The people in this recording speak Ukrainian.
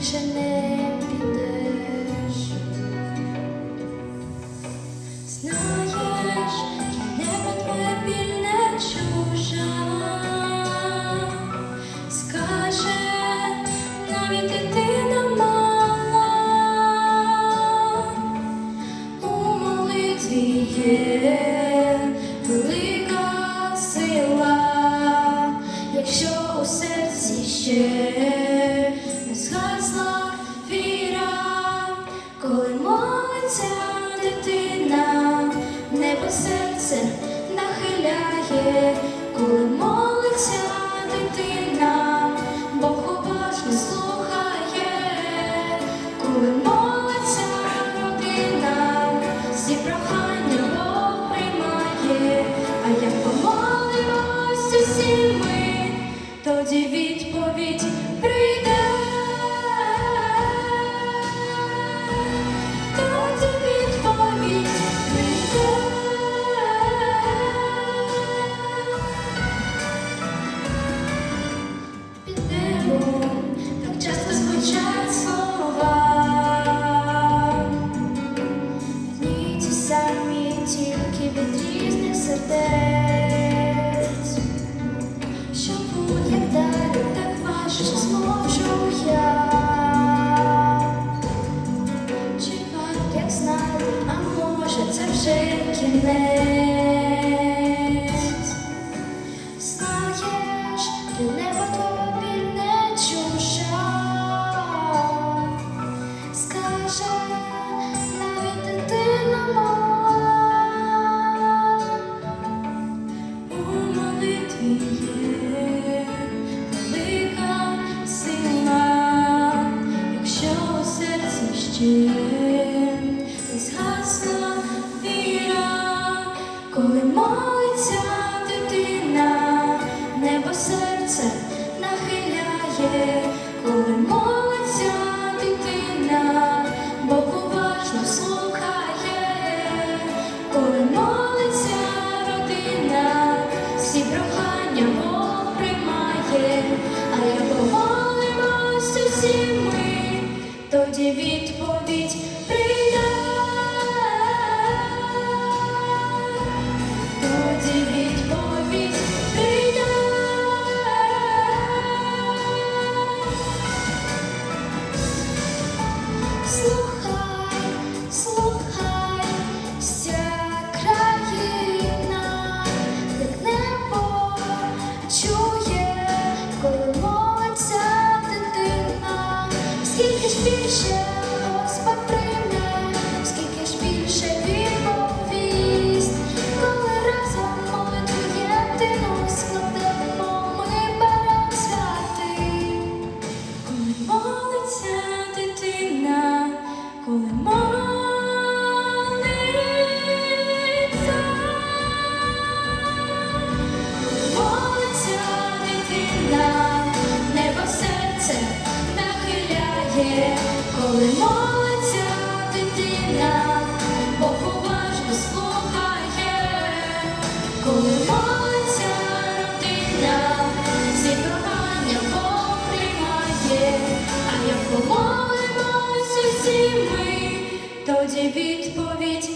більше не підеш. Знаєш, небо твоє вільне чужа, скаже навіть і ти. Є велика сила, якщо у серці ще. серце нахиляє, коли молиться. що буде далі, так важко зможу я чекати, як знаю, а може це вже кінець. Коли молиться дитина, небо серце нахиляє, коли молиться дитина, Бог уважно слухає, коли молиться родина, всі прохання Бог а як помолимось усі ми, тоді відповідь Слухай, слухай, вся країна, як коли молиться дитина, скільки ж більше нахиляє, коли молиться дитина, Бог уважно слухає, коли молиться родина, всі прохання Бог приймає, а як помолимось усі ми, тоді відповідь